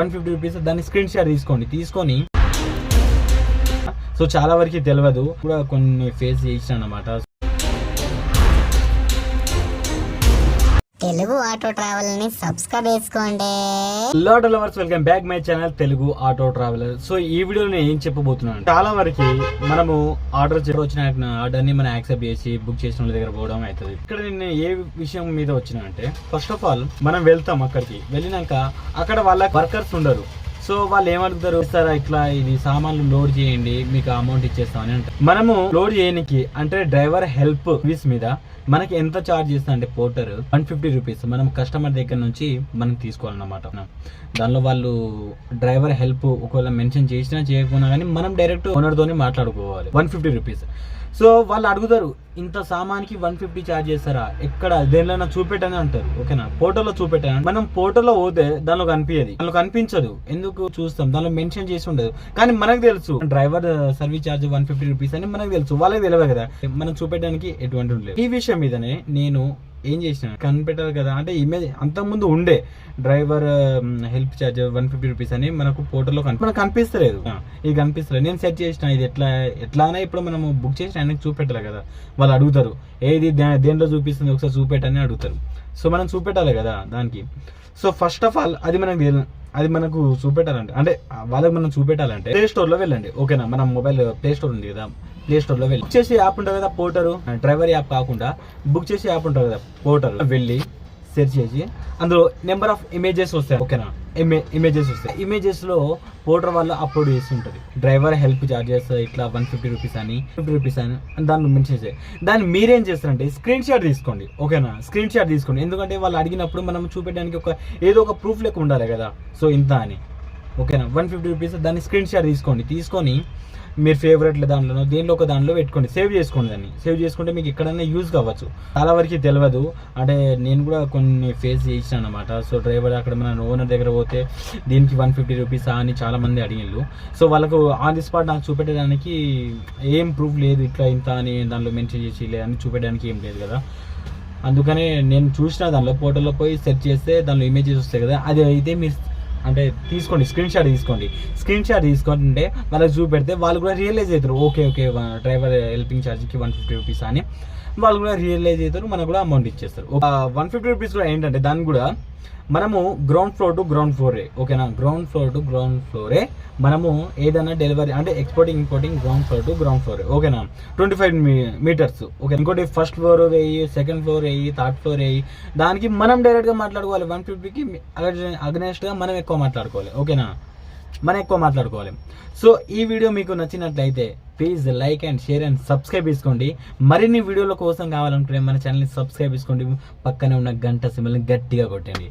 One fifty rupees దాన్ని screenshot తీసుకోండి. తీసుకొని సో చాలా వరకు తెలియదు కూడా కొన్ని ఫేస్ చేసిన అనమాట తెలుగు ఆటో ట్రావెల్ని సబ్స్క్రైబ్ చేసుకోండి. Lot lovers welcome back my channel Telugu auto traveller. So ఈ వీడియోలో నేను ఏం చెప్పబోతున్నాను. చాలా వరకు మనము ఆర్డర్ వచ్చిన ఆర్డర్ని మనం యాక్సెప్ట్ చేసి బుక్ చేసిన వాళ్ళ దగ్గర పోవడం అవుతుంది. ఇక్కడ నేను ఏ విషయం మీద వచ్చిన అంటే ఫస్ట్ ఆఫ్ ఆల్ మనం వెళ్తాం అక్కడికి. వెళ్ళినాక అక్కడ వాళ్ళ వర్కర్స్ ఉండరు. సో వాళ్ళు ఏమడుగుతారు? సార్ ఇట్లా ఇది సామాన్లు లోడ్ చేయండి మీకు అమౌంట్ ఇచ్చేస్తామని అంటారు. మనము లోడ్ చేయనికి అంటే డ్రైవర్ హెల్ప్ సర్వీస్ మీద మనకి ఎంత ఛార్జ్ చేస్తా అంటే పోర్టర్ వన్ ఫిఫ్టీ రూపీస్ మనం కస్టమర్ దగ్గర నుంచి మనం తీసుకోవాలన్నమాట. దానిలో వాళ్ళు డ్రైవర్ హెల్ప్ ఒకవేళ మెన్షన్ చేసినా చేయకపోయినా కానీ మనం డైరెక్ట్ ఓనర్తోనే మాట్లాడుకోవాలి. వన్ ఫిఫ్టీ రూపీస్ సో వాళ్ళు అడుగుతారు ఇంత సామాన్కి వన్ ఫిఫ్టీ ఛార్జ్ చేస్తారా? ఎక్కడ? దేనిలో చూపెట్టని అంటారు. ఓకేనా? పోర్టల్లో చూపెట్టాను మనం పోర్టల్లో పోతే దానిలో కనిపించదు దానిలో కనిపించదు. ఎందుకు? చూస్తాం. దానిలో మెన్షన్ చేసి ఉండదు. కానీ మనకు తెలుసు. Driver service charge one fifty rupees అని మనకు తెలుసు. వాళ్ళకి తెలియదు కదా. మనం చూపెట్టడానికి ఎటువంటి ఉండలేదు ఈ విషయం మీదనే నేను ఏం చేసిన కనిపెట్టాలి కదా. అంటే ఇమేజ్ అంతకుముందు ఉండే driver help charge one fifty rupees అని మనకు పోర్టల్లో కనిపి మనకు కనిపిస్తలేదు. ఇది కనిపిస్తలేదు. నేను సెట్ చేసిన ఇది ఎట్లా ఎట్లానే ఇప్పుడు మనము బుక్ చేసిన ఆయనకి చూపెట్టాలి కదా. వాళ్ళు అడుగుతారు ఏది దేంట్లో చూపిస్తుంది? ఒకసారి చూపెట్టని అడుగుతారు. సో మనం చూపెట్టాలి కదా దానికి. సో ఫస్ట్ ఆఫ్ ఆల్ అది మనకు అది మనకు చూపెట్టాలంటే అంటే వాళ్ళకి మనం చూపెట్టాలంటే ప్లే స్టోర్లో వెళ్ళండి. ఓకేనా? మన మొబైల్ ప్లే స్టోర్ ఉంది కదా. ప్లే స్టోర్లో వెళ్ళి. బుక్ చేసే యాప్ ఉంటుంది కదా పోర్టరు డ్రైవర్ యాప్ కాకుండా బుక్ చేసే యాప్ ఉంటుంది కదా పోర్టర్ వెళ్ళి సెర్చ్ చేసి అందులో నెంబర్ ఆఫ్ ఇమేజెస్ వస్తాయి ఓకేనా? ఇమేజెస్ వస్తాయి. ఇమేజెస్లో పోర్టర్ వాళ్ళు అప్లోడ్ చేసి ఉంటుంది. డ్రైవర్ హెల్ప్ చార్జెస్ ఇట్లా వన్ ఫిఫ్టీ రూపీస్ అని ఫిఫ్టీ రూపీస్ అని దాన్ని మెన్షన్ చేయాలి దాన్ని మీరేం చేస్తారంటే స్క్రీన్ షాట్ తీసుకోండి ఓకేనా? స్క్రీన్ షాట్ తీసుకోండి. ఎందుకంటే వాళ్ళు అడిగినప్పుడు మనం చూపెట్టడానికి ఒక ఏదో ఒక ప్రూఫ్ లెక్క ఉండాలి కదా. సో ఇంత అని. ఓకేనా? వన్ ఫిఫ్టీ రూపీస్ దాన్ని స్క్రీన్ షాట్ తీసుకోండి. తీసుకొని మీరు ఫేవరెట్ల దాంట్లోనో దేనిలో ఒక దాంట్లో పెట్టుకోండి. సేవ్ చేసుకోండి దాన్ని. సేవ్ చేసుకుంటే మీకు ఎక్కడైనా యూజ్ కావచ్చు. చాలా వరకు తెలియదు. అంటే నేను కూడా కొన్ని ఫేస్ చేసిన అనమాట సో డ్రైవర్ అక్కడ మన ఓనర్ దగ్గర పోతే దీనికి వన్ ఫిఫ్టీ రూపీస్ అని చాలా మంది అడిగిళ్ళు. సో వాళ్ళకు ఆన్ ది స్పాట్ నాకు చూపెట్టడానికి ఏం ప్రూఫ్ లేదు. ఇట్లా ఇంత అని దాంట్లో మెన్షన్ చేసి లేదని చూపెట్టడానికి ఏం లేదు కదా. అందుకనే నేను చూసిన దానిలో ఫోటోలో పోయి సెర్చ్ చేస్తే దానిలో ఇమేజెస్ వస్తాయి కదా. అది అయితే మీరు అంటే తీసుకోండి స్క్రీన్ షాట్ తీసుకోండి. స్క్రీన్ షాట్ తీసుకుంటే వాళ్ళకి చూపెడితే వాళ్ళు కూడా రియలైజ్ అవుతారు ఓకే ఓకే డ్రైవర్ హెల్పింగ్ ఛార్జ్కి వన్ ఫిఫ్టీ రూపీస్ అని. వాళ్ళు కూడా రియలైజ్ అవుతారు మనకు కూడా అమౌంట్ ఇచ్చేస్తారు వన్ ఫిఫ్టీ రూపీస్ కూడా ఏంటంటే దాన్ని కూడా మనము గ్రౌండ్ ఫ్లోర్ టు గ్రౌండ్ ఫ్లోరే ఓకేనా గ్రౌండ్ ఫ్లోర్ టు గ్రౌండ్ ఫ్లోరే మనము ఏదైనా డెలివరీ అంటే exporting importing ground floor to ground ఫ్లోరే ఓకేనా ట్వంటీ ఫైవ్ మీటర్స్ ఓకే ఇంకోటి ఫస్ట్ ఫ్లోర్ వేయి సెకండ్ ఫ్లోర్ వేయి థర్డ్ ఫ్లోర్ వేయి దానికి మనం డైరెక్ట్గా మాట్లాడుకోవాలి వన్ ఫిఫ్టీకి అగనెస్ట్గా మనం ఎక్కువ మాట్లాడుకోవాలి ఓకేనా మనం ఎక్కువ మాట్లాడుకోవాలి. సో ఈ వీడియో మీకు నచ్చినట్లయితే please like and share and subscribe చేసుకోండి. మరిన్ని వీడియోల కోసం కావాలనుకుంటే మన ఛానల్ని సబ్స్క్రైబ్ చేసుకోండి. పక్కనే ఉన్న గంట సిమ్మల్ని గట్టిగా కొట్టండి.